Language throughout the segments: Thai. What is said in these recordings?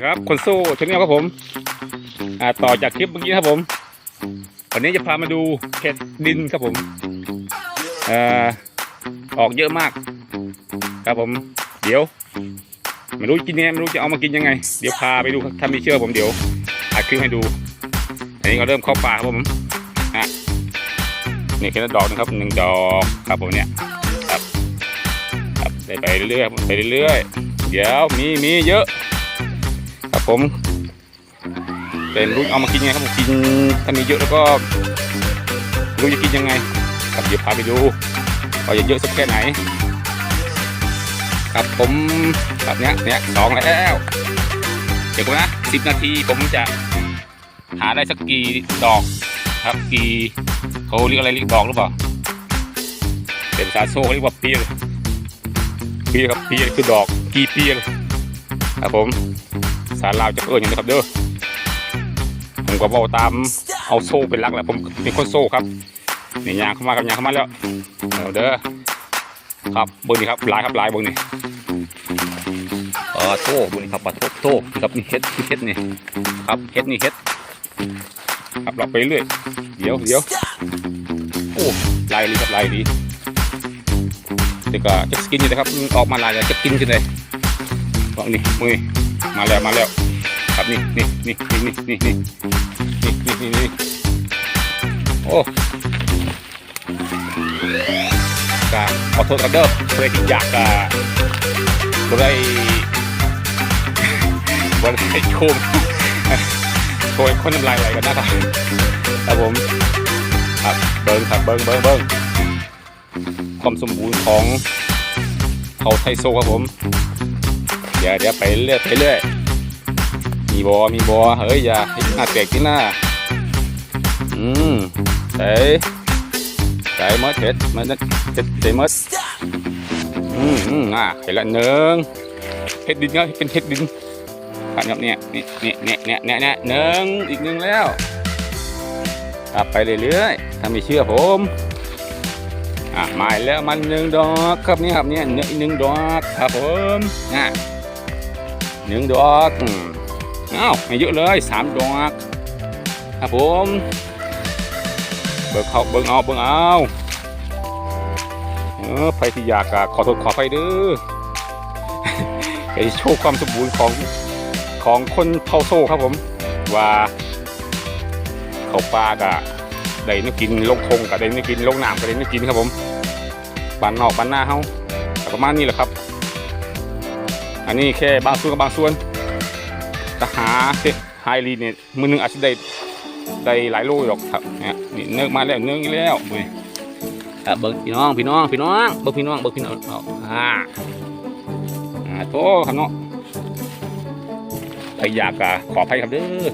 ครับคนสู้ชาแนลครับผมอ่าต่อจากคลิปเมื่อกี้ครับผม วันนี้จะพามาดูเห็ดดินครับผมอ่าออกเยอะมาก ครับผม เดี๋ยวไม่รู้กินยังไงไม่รู้จะเอามากินยังไง เดี๋ยวพาไปดูถ้าม่เชื่อผมเดี๋ยวอัดคลิปให้ดูอันนี้ก็เริ่มเข้าป่าครับผมฮะนี่แค่ดอกนึงครับหนึ่งดอกครับผมเนี่ยครับครับไปเรื่อยไปเรื่อยเดี๋ยวมีมีเยอะ ครับผมเป็นรู้เอามากินไงครับผมกินถ้ามีเยอะแล้วก็รู้จะกินยังไงครับเดี๋ยวพาไปดูว่าจะเยอะสักแค่ไหน ครับผมแบบเนี้ยเนี้ยสองแล้วเดี๋ยวก่อนนะสิบนาทีผมจะหาได้สักกี่ดอกครับกี่เขาเรียกอะไรเรียกดอกหรือเปล่าเป็นภาโซ่เขาเรียกว่าเปียเปียครับเปียคือดอกกี่เปียครับผม สารลาวจะเอิญอย่างนี้ครับ เด้อผมก็บอกตามเอาโซ่เป็นหลักแหละผมเป็นคนโซ่ครับนี่ยางเข้ามาครับยางเข้ามาแล้วเอาเด้อครับเบอร์นี้ครับลายครับลายเบอร์นี้เออโซ่เบอร์นี้ครับปัดโซ่โซ่ครับนี่เฮ็ดนี่เฮ็ดนี่ครับเฮ็ดนี่เฮ็ดครับเราไปเรื่อยเดี๋ยวเดี๋ยวโอ้ลายดีครับลายดีเดี๋ยวก็จะกินอยู่นะครับออกมาลายจะกินขึ้นเลยบอกนี่มือ มาแล้วมาแล้ว ครับนี่นี่นี่นี่นี่นี่นี่นี่นี่นี่โอ้กาขอโทษครับเด้อเพื่อที่อยากกะบ่ได้บ่ได้โชมโชยคนน้ำลายไหลกันนะครับครับผมครับเบิ้งครับเบิ้งเบิ้งเบิ้งความสมบูรณ์ของเขาไทโซครับผม เดี๋ยวเดี๋ยวไปเรื่อยไปเรื่อยมีบอมีบอเฮ้ยอย่าหน้าแตกที่หน้าอืมใส่ใส่มดเห็ดมันเห็ดใส่มดอืมอืมอะเห็ดละหนึ่งเห็ดดินครับเป็นเห็ดดินครับเนี่ยเนี่ยเนี่ยเนี่ยเนี่ยเนี่ยเนี่ยหนึ่งอีกหนึ่งแล้วครับไปเรื่อยๆถ้าไม่เชื่อผมอะมาแล้วมันหนึ่งดอกครับนี่ครับเนี่ยเนี่ยหนึ่งดอกครับผมอะ หนึ่งดอกอ้าวไม่เยอะเลยสามดอกครับผมเบิกเขาเบิกเอาเบิกเอาเออไปที่อยากอะขอโทษขอไปเด้อไอ้โชว์ความสมบูรณ์ของของคนเท่าโซ่ครับผม ว่าเขาปลากะได้นึกกินลงทงกับได้นึกกินลงน้ำกับได้นึกกินครับผมบ้านนอกบ้านหน้าเฮาประมาณนี้แหละครับ อันนี้แค่บางส่วนกับบางส่วนจะหาเซไฮรีเนี่ยมือหนึงอาจจะได้ได้หลายโลหรอกครับเนี่ยนี่เนื้อมาแล้วเนื้ออีกแล้วเว้ยอะเบิ้งพี่น้องพี่น้องพี่น้องเบิ้งพี่น้องเบิ้งพี่น้องอ่าอ่าโตครับเนาะใครอยากกะขออภัยครับเด้อ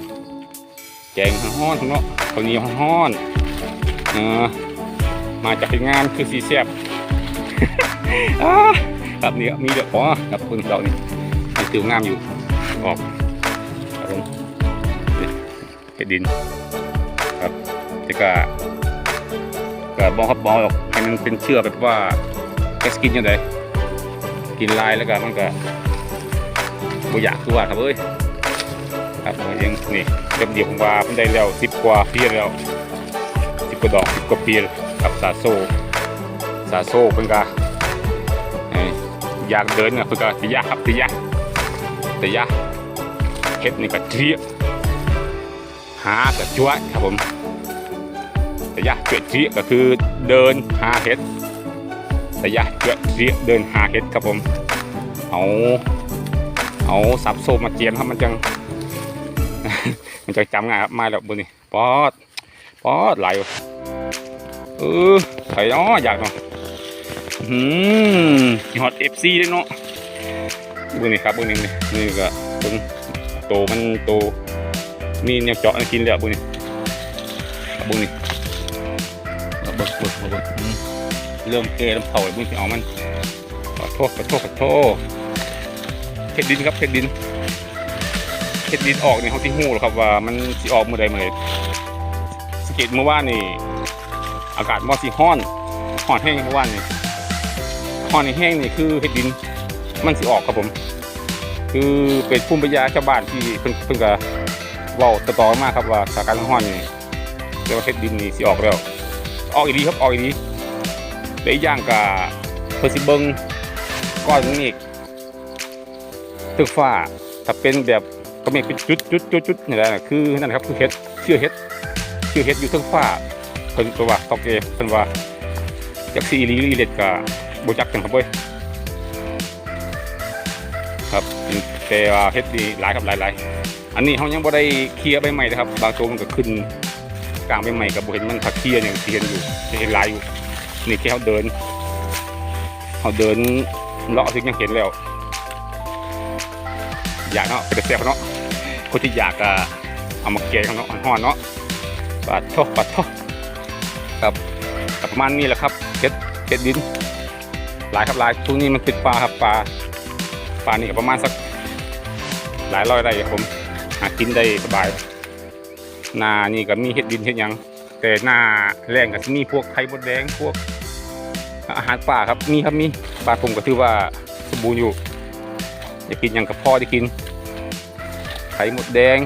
แกงฮ้อนๆเนาะข้าวเหนียวฮ้อนๆเออมาจากงานคือสีแซ่บอ่า ครับนี่มีเดี๋ยวขอครับคุณเรานี่ยังติวงามอยู่ออกครับผมเห็ดดินครับแต่ก็ก็บอกครับบอกหรอกให้มันเป็นเชื่อแบบว่าแค่สกินยังไงกินลายแล้วก็มันก็บ่อยากคือว่าครับเอ้ยครับผมยังนี่เต็มเดียวผมว่าผมได้แล้วสิบกว่าปีแล้วสิบกว่าดอกสิบกว่าปีแล้วครับซาโซซาโซเป็นกา อยากเดินนะเพื่อก็ติยะครับติยะติยะเฮ็ดนี่ก็เจียหาก็จ้วครับผมติยะเจียเจียก็คือเดินหาเฮ็ดติยะเจียเจียเดินหาเฮ็ดครับผม เอาเอาสับโซมาเจียนครับมันจัง มันจะจำง่ายครับมาแล้วบนนี่ปอดปอดไหลเออใส่อ๋ออยากเนาะ อืมฮอตเอฟซีด้วยเนาะเบื้องนี้ครับเบื้องนี้นี่นี่ก็เบื้องโตมันโตมีเนี่ยเจาะกินแล้วเบื้องนี้เบื้องนี้เอาเบิ้งเบิ้งเอาเบิ้งอืมเริ่มเกยเริ่มเผาไอ้เบื้องที่เอามันขอโทษขอโทษขอโทษเห็ดดินครับเห็ดดินเห็ดดินออกเนี่ยเขาที่หูหรอครับว่ามันสิออกเมื่อใดเมื่อใดสงเกตเมื่อวานนี่อากาศมอสีห้อนห้อนแห้งเมื่อวานนี่ หอนแห้งนี่คือเห็ดดินมันสิออกครับผม คือเป็นภูมิปัญญาชาวบ้านที่เพิ่นเพิ่นก็เว้าต่อมาครับว่าสาการห้อนนี่เรียกว่าเฮ็ดดินนี่สิออกแล้ว ออกอีดีครับออกอีดีและอีกอย่างก็เพิ่นสิเบิงก้อนเมฆตึกฟ้าถ้าเป็นแบบก้อนเมฆเป็นจุดจุดจุดจุดนี่แหละคือนั่นครับคือเฮ็ดเชื่อเฮ็ดเชื่อเฮ็ดอยู่เทึงฟ้าเพิ่นก็ว่าตอกเอเพิ่นว่าจักสิอีหลีหรืออีเล็ดก็บ่ บูจักกันครับเว้ยครับแต่ว่าเฮ็ดดีหลายครับหลายหลายอันนี้เฮายังบ่ได้เคลียร์ใบใหม่นะครับบางตัวมันก็ขึ้นกลางใบใหม่กับบุเห็นมันทักเทียเนี่ยที่เห็นอยู่ที่เห็นลายอยู่นี่แค่เขาเดินเขาเดินเลาะถึงยังเห็นแล้ว อยากเนาะเป็นแซ่บเนาะคนที่อยากอะเอามาแกงเนาะห่อนเนาะปัดโทปัดโทครับกับประมาณนี้แหละครับเก็ดเก็ดดิน หลายครับหลายทุกนี้มันติดปลาครับปลาปลานี่ประมาณสักหลายร้อยได้ครับผมหากินได้สบายหน้านี่ก็มีเห็ดดินเห็ดยัง แต่หน้าแรงก็มีพวกไข่มดแดงพวก อาหารป่าครับมีครับมีป่าผมก็ถือว่าสมบูรณ์อยู่อยากกินหยังกับพ่อได้กิน ไข่มดแดง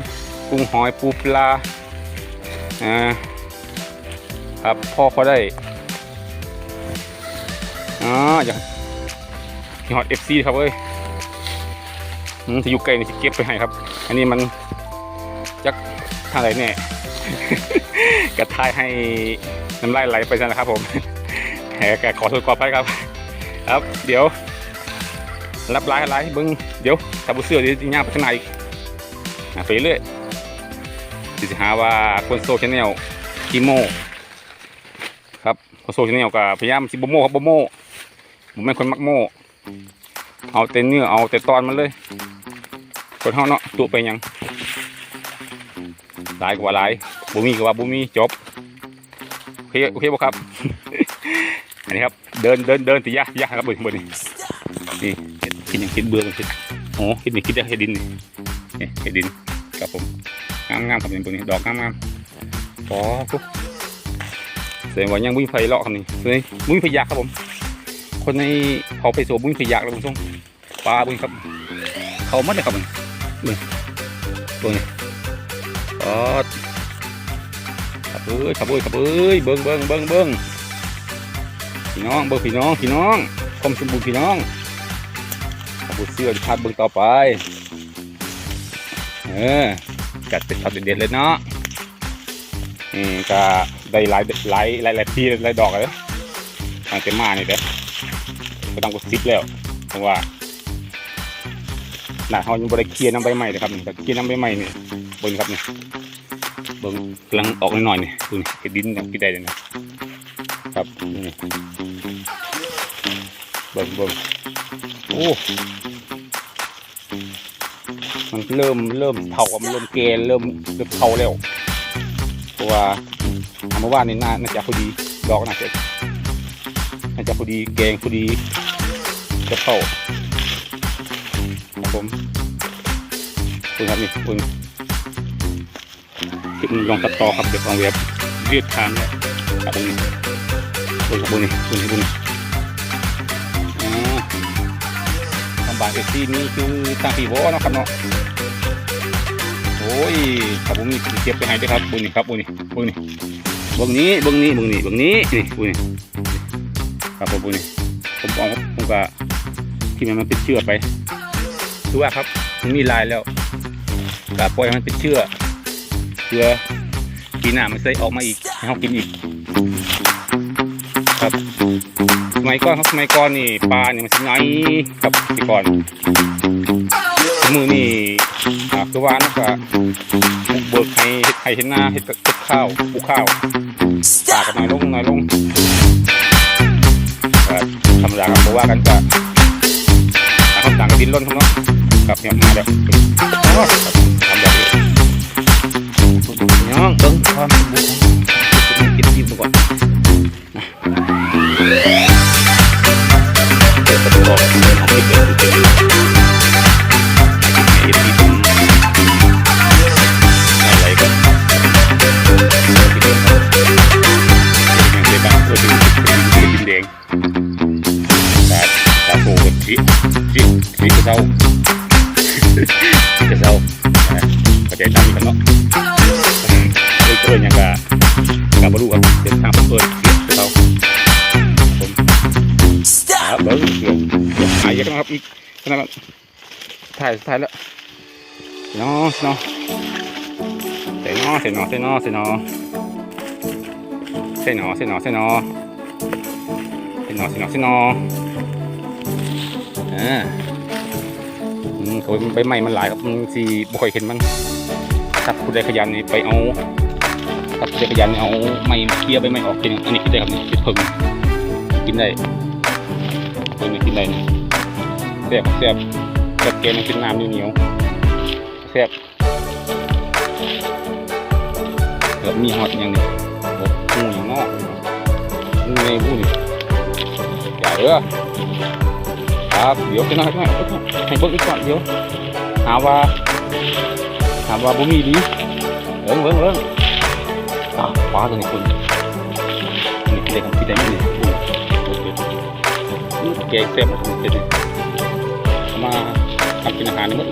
กุ้งหอยปูปลาอ่าครับพ่อเขาได้ อ๋ออยากกิฮอตเอฟซีครับเอ้ยถ้าอยู่ไกลนี่จะเก็บไปให้ครับ อันนี้มันจักทางไหนเนี่ยกระทายให้น้ำลายไหลไปซะนะครับผมแหกขอโทษขอไปครับ ครับ เดี๋ยวรับลายอะไรเบิ้งเดี๋ยวถ้าบุเสื้อเดี๋ยวจะย่างไปข้างในอีกอะไปเรื่อยสิจหาว่าคนโซชแนลคีโม ครับคนโซชแนลก็พยายามสิบโมครับบโม ผมไม่นคนมักโมเอาแต่เนื้อเอาแต่ตอนมันเลยคนเฮาเนาะตัวไปหยังหลายกว่าหลายบุมีก็ว่าบุมีจบโอเคโอเคบ่ครับอันนี้ครับเดินเดินเดินตียะยะครับบนบนนี่นี่เห็ดกินอย่างกินเบื่อมันคิดโอ้คิดนี่คิดได้เห็ดดินนี่นี่เห็ดดินครับผมงามงามครับนี่บนนี้ดอกงามงามอ๋อปุ๊บแสดงว่ายังบุ้ยไฟเลาะครับนี่เลยบุ้ยไฟยักษ์ครับผม คนในเขาไปโซบุ้ยไฟยักแล้วคุณผู้ชมปลาบุ้ยครับ เขาหมัดเลยครับมันเบิ่งเบิ่งอ๋อขับเอ้ยขับเอ้ยขับเอ้ยเบิ้งเบิ้งเบิ้งเบิ้งพี่น้องเบิ้งพี่น้องพี่น้องความสมบูรณ์พี่น้องขับเสื้อชัดเบิ้งต่อไปเออจัดเป็นช็อตเด็ดๆเลยเนาะอืมก็ได้หลายหลายหลายหลายทีหลายดอกเลยตั้งแต่มานี่เด้อ ก็ต้องกดซิปแล้วเพราะว่าหน้าเขายังบริเคลียน้ำใบใหม่เลยครับนี่แต่เคลียน้ำใบใหม่นี่เบิ้งครับนี่เบิ่งกำลังออกหน่อยๆนี่ดูนี่ดินอย่างที่ใดเลยนะครับนี่เบิ่งเบิ่งโอ้มันเริ่มเริ่มเผามันเริ่มแก่เริ่มเริ่มเผาแล้วเพราะว่าทำเมื่อวานนี่น่าน่าจะพอดีดอกน่าจะ จะพอดีแกงพอดีจะเผาครับผมคุณครับนี่คุณคลิปนี้ลองตัดต่อครับเดี๋ยวลองเว็บยืดทางเนี่ยครับผมบนบนนี่บนนี่บนนี่อ๋อทำบานเอซี่นี่คือทางปีโวเนาะครับเนาะโอ้ยครับผมมีเก็บไปให้ด้วยครับบนนี่ครับบนนี่บนนี่บนนี้บนนี้บนนี้บนนี้นี่บนนี่ ครับผมนี่ผมเอาผมก็ที่มันมันเป็นเชือกไปดูว่าครับมันมีลายแล้วก็ปล่อยมันเป็นเชือกเพื่อปีหน้ามันจะได้ออกมาอีกให้เขากินอีก ครับสมัยก่อนครับสมัยก่อนนี่ปลาเนี่ยมันสิน้อยครับสมัยก่อนมือนี่คือว่านั่นก็บุกเบิกให้เฮ็ดไห้เห็นหน้าเฮ็ดเฮ็ดข้าวปลูกข้าวปาก็น้อยลงน้อยลง ธรรมดาครับเพราะว่ากันก็ต่างคนต่างดินล้นครับเนาะกับเนี่ยมาแล้วทำแบบนี้น้องเบิ้งความบู เกือบหายเยอะนะครับอีกขนาดนั้นถ่ายถ่ายแล้วเนาะเนาะเสนอเสนอเสนอเสนอเสนอเสนอเสนอเสนอเสนอเสนออ่าอืมเขาใบไม้มันหลายครับมันสีบ่ค่อยเห็นมันถ้าผู้ใดขยันนี่ไปเอาถ้าผู้ใดขยันนี่เอาไม้เคลียร์ใบไม้ออกกินอันนี้กินได้ครับนี่เป็นเพิ่งกินได้เพิ่งนี่กินได้ นี่แซ่บแซ่บแซ่บแกมันเป็นน้ำเหนียวๆแซ่บแล้วมีฮอตอย่างนี้โอ้หูอย่างงอกงูไงหูนี่อย่าเด้อครับเดี๋ยวจะน้อยหน่อยให้เบิ่งอีกก่อนเดี๋ยวหาว่าหาว่าบ่มีดีเอิ้งเอิ้งเอิ้งอ่าฟ้าตัวนี้คุณนี่กินได้ครับกินได้นี่อู้แกงเส้นมันเด็ดเอา มาทำกินอาหารนี่หมด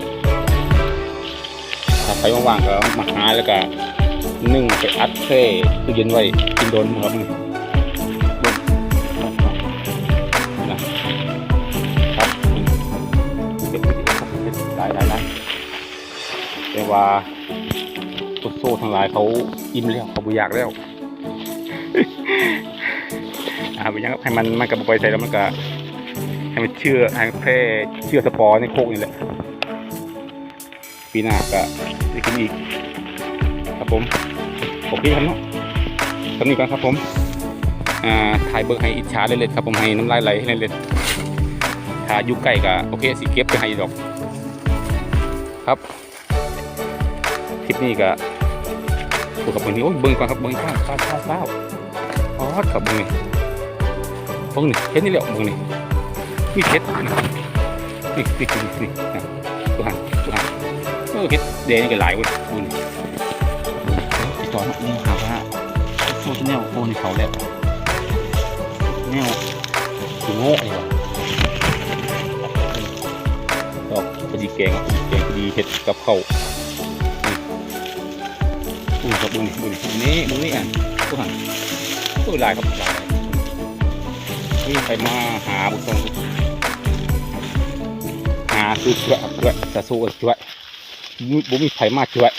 ถ้าไปว่างๆก็มาหาแล้วก็นึ่งไปอัดเซ่ตู้เย็นไว้กินโดนหมดครับนะครับเด็ดๆได้ได้ได้แต่ว่าตุกโซ่ทั้งหลายเขาอิ่มแล้วเขาบุอยากแล้วอ่าไปยังให้มันมันกระบอกไปใส่แล้วมันก็ ให้มันเชื่อให้แพร่เชื่อสปอร์ในโคกนี่แหละปีหน้าก็ได้กินอีกครับผมโอเคครับเนาะสำนีก่อนครับผมอ่าถ่ายเบิร์ให้อิจฉาเล็ดๆครับผมให้น้ำลายไหลให้เล็ดๆถ้าอยู่ใกล้ก็โอเคสิเก็บไปให้ดอกครับคลิปนี้ก็พูดกับเบิ้งนี่โอ้ยเบิ้งก่อนครับเบิ้งข้าวข้าวข้าวข้าวอ๋อครับเบิ้งนี่เบิ้งนี่เห็นนี่แหละเบิ้งนี่ มีเห็ดนะนี่นี่นี่นี่นะตัวหันตัวหันเออเห็ดแดงก็หลายเว้ยดูนี่ตอนนี้หาว่าโซชแนลโคนี่เขาแล้วแนวคือโง่เลยว่ะดอกพอดีแกงอะแกงพอดีเห็ดกับข้าวนี่อู้ครับดูนี่ดูนี่นี่ดูนี่อะตัวหันตัวลายครับลายนี่ใครมาหาบุตรหาคือช่วยช่วยสาโซกับช่วยบุมีไผ่มาช่วย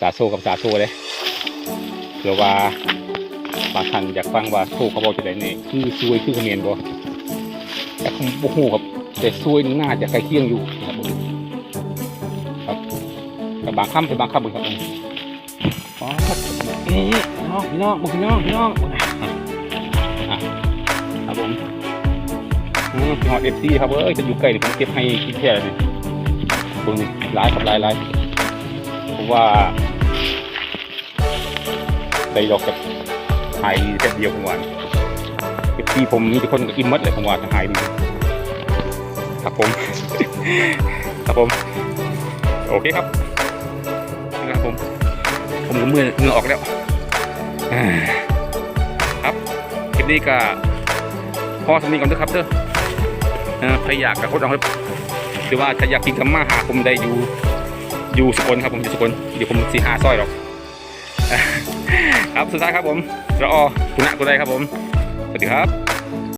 สาโซกับสาโซเลยเผื่อว่าบางท่านอยากฟังว่าโซเขาบอกจะได้เนี่ยคือซวยคือเขมรบ่แต่ผมบ่ฮู้ครับแต่ซวยนี่น่าจะใกล้เคียงอยู่ครับผมครับแต่บางคำเป็นบางคำเหมือนกันอ๋อนี่พี่น้องพี่น้องพี่น้องพี่น้องอะครับผม อืมหอดเอฟซีครับเอ้ยจะอยู่ใกล้เดี๋ยวผมเก็บให้คิดแค่เลยตรงนี้ร้ายครับร้ายร้ายผมว่าได้ดอกกับหายแค่เดียวผมว่าเอฟซีผมมีคนก็อิ่มมัดเลยผมว่าจะหายดีครับผม ครับผม โอเคครับนะครับผม ผมมือมือออกแล้วครับคลิปนี้ก็พอสำนีก่อนเด้อครับเด้อเออ ใครอยากกับโคตรเอาครับหรือว่าใครอยากกินกับมาหาผมได้อยู่อยู่สกลครับผมอยู่สกลเดี๋ยวผมสีหาซอยหรอกครับสุดท้ายครับผมรอคุณะกูได้ครับผมสวัสดีครับ